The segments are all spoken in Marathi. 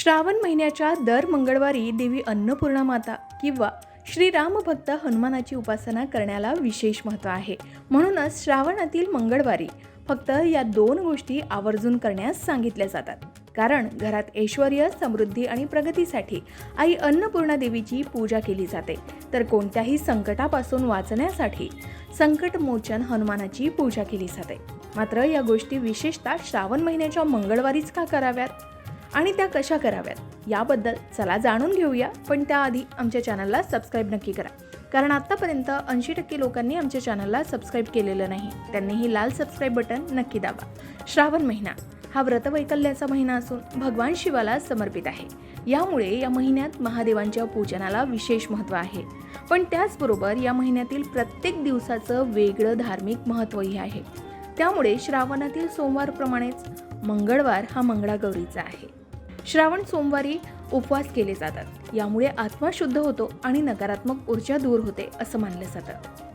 श्रावण महिन्याच्या दर मंगळवारी देवी अन्नपूर्णा माता किंवा श्रीरामभक्त हनुमानाची उपासना करण्याला विशेष महत्त्व आहे. म्हणूनच श्रावणातील मंगळवारी फक्त या दोन गोष्टी आवर्जून करण्यास सांगितल्या जातात. कारण घरात ऐश्वर समृद्धी आणि प्रगतीसाठी आई अन्नपूर्णा देवीची पूजा केली जाते. तर कोणत्याही संकटापासून वाचण्यासाठी संकटमोचन हनुमानाची पूजा केली जाते. मात्र या गोष्टी विशेषतः श्रावण महिन्याच्या मंगळवारीच का कराव्यात? आणि त्या कशा कराव्यात याबद्दल चला जाणून घेऊया पण त्याआधी आमच्या चॅनलला सबस्क्राईब नक्की करा. कारण आत्तापर्यंत ऐंशी टक्के लोकांनी आमच्या चॅनलला सबस्क्राईब केलेलं नाही. त्यांनीही लाल सबस्क्राईब बटन नक्की दाबा. श्रावण महिना हा व्रतवैकल्याचा महिना असून भगवान शिवाला समर्पित आहे. यामुळे या महिन्यात महादेवांच्या पूजनाला विशेष महत्त्व आहे. पण त्याचबरोबर या महिन्यातील प्रत्येक दिवसाचं वेगळं धार्मिक महत्त्वही आहे. त्यामुळे श्रावणातील सोमवारप्रमाणेच मंगळवार हा मंगळागौरीचा आहे. श्रावण सोमवारी उपवास केले जातात. यामुळे आत्मा शुद्ध होतो आणि नकारात्मक ऊर्जा दूर होते असं मानलं जातं.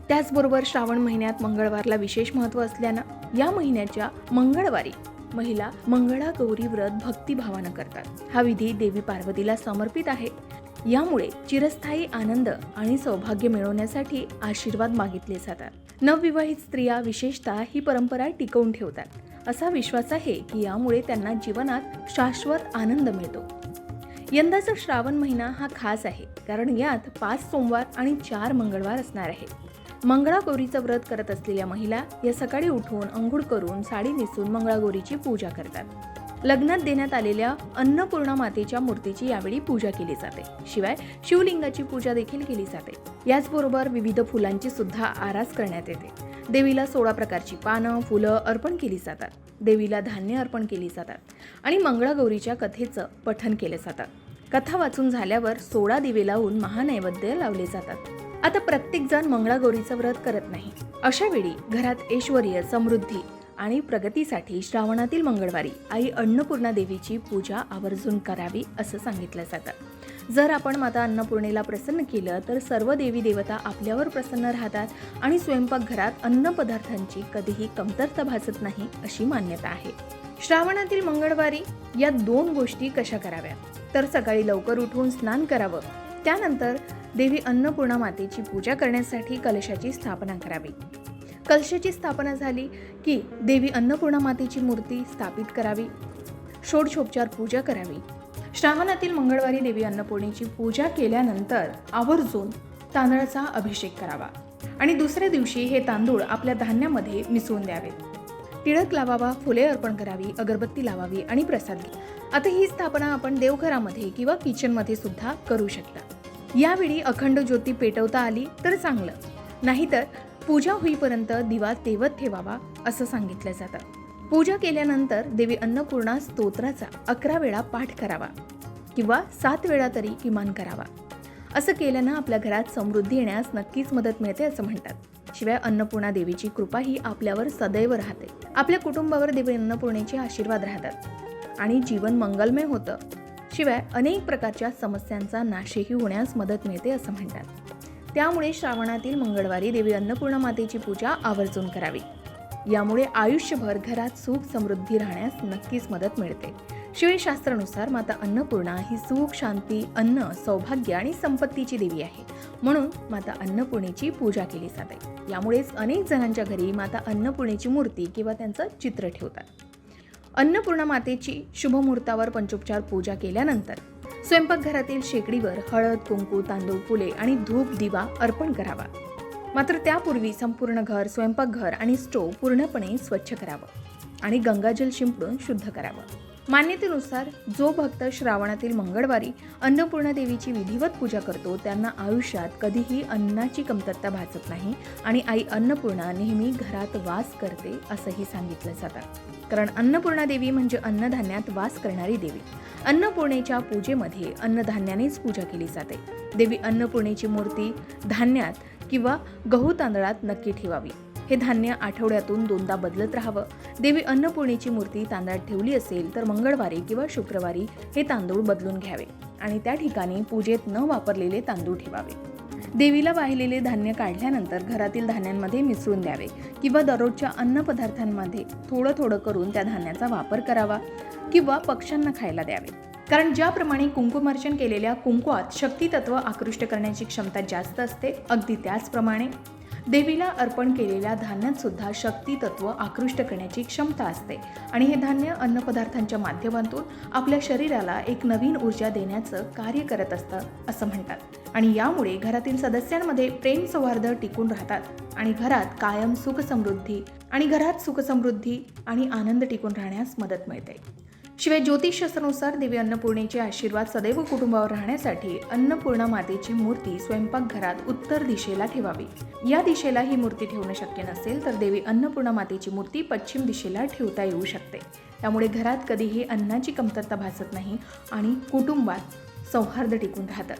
त्याचबरोबर श्रावण महिन्यात मंगळवारला विशेष महत्त्व असल्यानं या महिन्याच्या मंगळवारी महिला मंगळा गौरी व्रत भक्तिभावानं करतात. हा विधी देवी पार्वतीला समर्पित आहे. यामुळे चिरस्थायी आनंद आणि सौभाग्य मिळवण्यासाठी आशीर्वाद मागितले जातात. नवविवाहित स्त्रिया विशेषतः ही परंपरा टिकवून ठेवतात. असा विश्वास आहे की यामुळे त्यांना जीवनात शाश्वत आनंद मिळतो. यंदाचा श्रावण महिना हा खास आहे कारण यात पाच सोमवार आणि चार मंगळवार असणार आहे. मंगळागौरीचं व्रत करत असलेल्या महिला या सकाळी उठून अंघोळ करून साडी नेसून मंगळागौरीची पूजा करतात. लग्नात देण्यात आलेल्या अन्नपूर्णा मातेच्या मूर्तीची यावेळी पूजा केली जाते. शिवाय शिवलिंगाची पूजा देखील केली जाते. याचबरोबर विविध फुलांची सुद्धा आरास करण्यात येते. देवीला सोळा प्रकारची पानं फुलं अर्पण केली जातात. देवीला धान्य अर्पण केली जातात आणि मंगळागौरीच्या कथेचं पठन केलं जातात कथा वाचून झाल्यावर सोळा दिवे लावून महानैवेद्य लावले जातात. आता प्रत्येक जण मंगळागौरीचं व्रत करत नाही. अशा वेळी घरात ऐश्वर्य समृद्धी आणि प्रगतीसाठी श्रावणातील मंगळवारी आई अन्नपूर्णा देवीची पूजा आवर्जून करावी असं सांगितलं जातं. जर आपण माता अन्नपूर्णेला प्रसन्न केलं तर सर्व देवी देवता आपल्यावर प्रसन्न राहतात आणि स्वयंपाकघरात अन्नपदार्थांची कधीही कमतरता भासत नाही अशी मान्यता आहे. श्रावणातील मंगळवारी या दोन गोष्टी कशा कराव्या? तर सकाळी लवकर उठून स्नान करावं. त्यानंतर देवी अन्नपूर्णा मातेची पूजा करण्यासाठी कलशाची स्थापना करावी. कलशाची स्थापना झाली की देवी अन्नपूर्णा मातेची मूर्ती स्थापित करावी. षोडशोपचार पूजा करावी. श्रावणातील मंगळवारी देवी अन्नपूर्णेची पूजा केल्यानंतर आवर्जून तांदळाचा अभिषेक करावा आणि दुसऱ्या दिवशी हे तांदूळ आपल्या धान्यामध्ये मिसळून द्यावेत टिळक लावावा फुले अर्पण करावी अगरबत्ती लावावी आणि प्रसाद घ्या आता ही स्थापना आपण देवघरामध्ये किंवा किचनमध्ये सुद्धा करू शकता. यावेळी अखंड ज्योती पेटवता आली तर चांगलं. नाहीतर पूजा होईपर्यंत दिवा तेवत ठेवावा असं सांगितलं जातं. पूजा केल्यानंतर देवी अन्नपूर्णा स्तोत्राचा अकरा वेळा पाठ करावा किंवा सात वेळा तरी किमान करावा. असं केल्यानं आपल्या घरात समृद्धी येण्यास नक्कीच मदत मिळते असं म्हणतात. शिवाय अन्नपूर्णा देवीची कृपा ही आपल्यावर सदैव राहते. आपल्या कुटुंबावर देवी अन्नपूर्णेचे आशीर्वाद राहतात. आणि जीवन मंगलमय होतं. शिवाय अनेक प्रकारच्या समस्यांचा नाशही होण्यास मदत मिळते असं म्हणतात. त्यामुळे श्रावणातील मंगळवारी देवी अन्नपूर्णा मातेची पूजा आवर्जून करावी. यामुळे आयुष्यभर घरात सुख समृद्धी राहण्यास नक्कीच मदत मिळते. शिवशास्त्रानुसार माता अन्नपूर्णा ही सुख शांती अन्न सौभाग्य आणि संपत्तीची देवी आहे. म्हणून माता अन्नपूर्णेची पूजा केली जाते. यामुळेच अनेक जणांच्या घरी माता अन्नपूर्णेची मूर्ती किंवा त्यांचं चित्र ठेवतात. अन्नपूर्णा मातेची शुभमुहूर्तावर पंचोपचार पूजा केल्यानंतर स्वयंपाकघरातील शेकडीवर हळद कुंकू तांदूळ फुले आणि धूप दिवा अर्पण करावा. मात्र त्यापूर्वी संपूर्ण घर स्वयंपाकघर आणि स्टोव पूर्णपणे स्वच्छ करावं आणि गंगाजल शिंपडून शुद्ध करावं. मान्यतेनुसार जो भक्त श्रावणातील मंगळवारी अन्नपूर्णा देवीची विधिवत पूजा करतो त्यांना आयुष्यात कधीही अन्नाची कमतरता भासत नाही आणि आई अन्नपूर्णा नेहमी घरात वास करते असंही सांगितलं जातं. कारण अन्नपूर्णा देवी म्हणजे अन्नधान्यात वास करणारी देवी. अन्नपूर्णेच्या पूजेमध्ये अन्नधान्यानेच पूजा केली जाते. देवी अन्नपूर्णेची मूर्ती धान्यात किंवा गहू तांदळात नक्की ठेवावी. हे धान्य आठवड्यातून दोनदा बदलत राहावं. देवी अन्नपूर्णेची मूर्ती तांदळात ठेवली असेल तर मंगळवारी किंवा शुक्रवारी हे तांदूळ बदलून घ्यावे आणि त्या ठिकाणी पूजेत न वापरलेले तांदूळ ठेवावे. देवीला वाहिलेले धान्य काढल्यानंतर घरातील धान्यांमध्ये मिसळून द्यावे किंवा दररोजच्या अन्नपदार्थांमध्ये थोडं थोडं करून त्या धान्याचा वापर करावा किंवा पक्ष्यांना खायला द्यावे. कारण ज्याप्रमाणे कुंकुमार्चन केलेल्या कुंकुवात शक्तितत्व आकृष्ट करण्याची क्षमता जास्त असते अगदी त्याचप्रमाणे देवीला अर्पण केलेल्या धान्यात सुद्धा शक्तितत्व आकृष्ट करण्याची क्षमता असते. आणि हे धान्य अन्नपदार्थांच्या माध्यमातून आपल्या शरीराला एक नवीन ऊर्जा देण्याचं कार्य करत असतं असं म्हणतात. आणि यामुळे घरातील सदस्यांमध्ये प्रेम सौहार्द टिकून राहतात. आणि घरात कायम सुखसमृद्धी आणि घरात सुखसमृद्धी आणि आनंद टिकून राहण्यास मदत मिळते. शिवाय ज्योतिषशास्त्रानुसार देवी अन्नपूर्णेचे आशीर्वाद सदैव कुटुंबावर राहण्यासाठी अन्नपूर्णा मातेची मूर्ती स्वयंपाकघरात उत्तर दिशेला ठेवावी. या दिशेला ही मूर्ती ठेवणं शक्य नसेल तर देवी अन्नपूर्णा मातेची मूर्ती पश्चिम दिशेला ठेवता येऊ शकते. त्यामुळे घरात कधीही अन्नाची कमतरता भासत नाही आणि कुटुंबात सौहार्द टिकून राहतं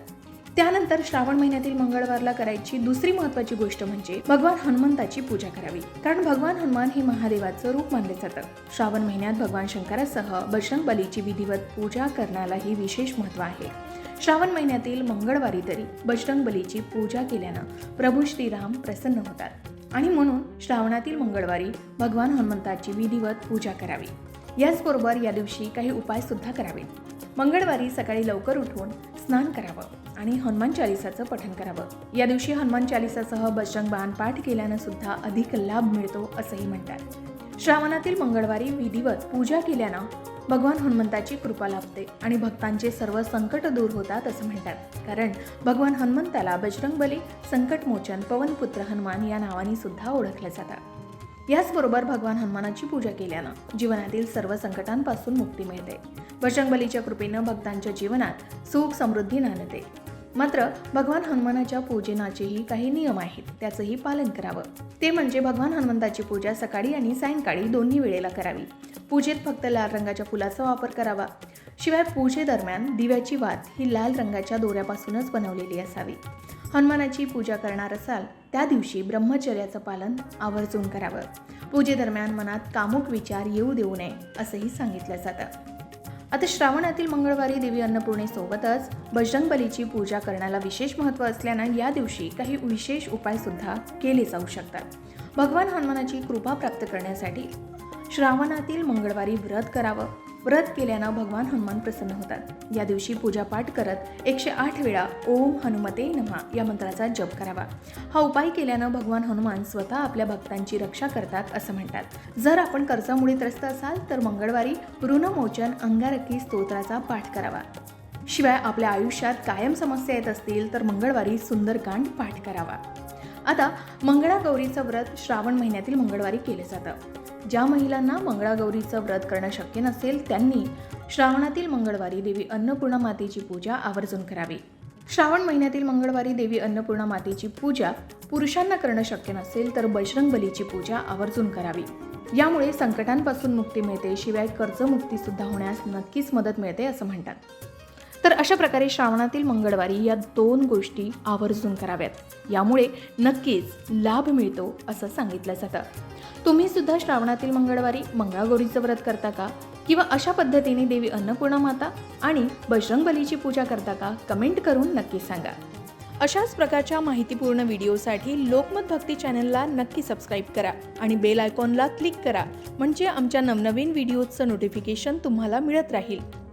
त्यानंतर श्रावण महिन्यातील मंगळवारला करायची दुसरी महत्वाची गोष्ट म्हणजे भगवान हनुमंताची पूजा करावी. कारण भगवान हनुमान हे महादेवाचं रूप मानले जातं. श्रावण महिन्यात भगवान शंकरासह बजरंग बलीची विधिवत पूजा करण्यालाही विशेष महत्त्व आहे. श्रावण महिन्यातील मंगळवारी तरी बजरंग बलीची पूजा केल्यानं प्रभू श्रीराम प्रसन्न होतात. आणि म्हणून श्रावणातील मंगळवारी भगवान हनुमंताची विधिवत पूजा करावी. याचबरोबर या दिवशी काही उपाय सुद्धा करावेत. मंगळवारी सकाळी लवकर उठून स्नान करावं आणि हनुमान चालिसाचं पठन करावं. या दिवशी हनुमान चालिसासह बजरंग बाण पाठ केल्यानं सुद्धा अधिक लाभ मिळतो असंही म्हणतात. श्रावणातील मंगळवारी विधिवत पूजा केल्यानं भगवान हनुमंताची कृपा लाभते आणि भक्तांचे सर्व संकट दूर होतात असं म्हणतात. कारण भगवान हनुमंताला बजरंगबली संकटमोचन पवनपुत्र हनुमान या नावाने सुद्धा ओळखलं जातात. याचबरोबर भगवान हनुमानाची पूजा केल्यानं जीवनातील सर्व संकटांपासून मुक्ती मिळते. बजरंगबलीच्या कृपेनं भक्तांच्या जीवनात सुख समृद्धी नांदते. मात्र भगवान हनुमानाच्या पूजनाचेही काही नियम आहेत त्याचंही पालन करावं. ते म्हणजे भगवान हनुमंताची पूजा सकाळी आणि सायंकाळी दोन्ही वेळेला करावी. पूजेत फक्त लाल रंगाच्या फुलाचा वापर करावा. शिवाय पूजेदरम्यान दिव्याची वात ही लाल रंगाच्या दोऱ्यापासूनच बनवलेली असावी. हनुमानाची पूजा करणार असाल त्या दिवशी ब्रह्मचर्याचं पालन आवर्जून करावं. पूजेदरम्यान मनात कामुक विचार येऊ देऊ नये असंही सांगितलं जातं. आता श्रावणातील मंगळवारी देवी अन्नपूर्णेसोबतच बजरंगबलीची पूजा करण्याला विशेष महत्त्व असल्यानं या दिवशी काही विशेष उपाय सुद्धा केले जाऊ शकतात. भगवान हनुमानाची कृपा प्राप्त करण्यासाठी श्रावणातील मंगळवारी व्रत करावं व्रत केल्यानं भगवान हनुमान प्रसन्न होतात. या दिवशी पूजापाठ करत एकशे आठ वेळा ओम हनुमते नमा या मंत्राचा जप करावा. हा उपाय केल्यानं भगवान हनुमान स्वतः आपल्या भक्तांची रक्षा करतात असं म्हणतात. जर आपण कर्जामुळे त्रस्त असाल तर मंगळवारी ऋणमोचन अंगारकी स्तोत्राचा पाठ करावा. शिवाय आपल्या आयुष्यात कायम समस्या येत असतील तर मंगळवारी सुंदरकांड पाठ करावा. आता मंगळागौरीचं व्रत श्रावण महिन्यातील मंगळवारी केलं जातं. ज्या महिलांना मंगळागौरीचं व्रत करणं शक्य नसेल त्यांनी श्रावणातील मंगळवारी देवी अन्नपूर्णा मातेची पूजा आवर्जून करावी. श्रावण महिन्यातील मंगळवारी देवी अन्नपूर्णा मातेची पूजा पुरुषांना करणं शक्य नसेल तर बजरंग बलीची पूजा आवर्जून करावी. यामुळे संकटांपासून मुक्ती मिळते शिवाय कर्जमुक्ती सुद्धा होण्यास नक्कीच मदत मिळते असं म्हणतात. तर अशा प्रकारे श्रावणातील मंगळवारी या दोन गोष्टी आवर्जून कराव्यात. यामुळे नक्कीच लाभ मिळतो असं सांगितलं जातं. तुम्ही सुद्धा श्रावणातील मंगळवारी मंगळागौरीचं व्रत करता का? किंवा अशा पद्धतीने देवी अन्नपूर्णा माता आणि बजरंग बलीची पूजा करता का? कमेंट करून नक्की सांगा. अशाच प्रकारच्या माहितीपूर्ण व्हिडिओसाठी लोकमत भक्ती चॅनलला नक्की सबस्क्राईब करा आणि बेल आयकॉनला क्लिक करा. म्हणजे आमच्या नवनवीन व्हिडिओजचं नोटिफिकेशन तुम्हाला मिळत राहील.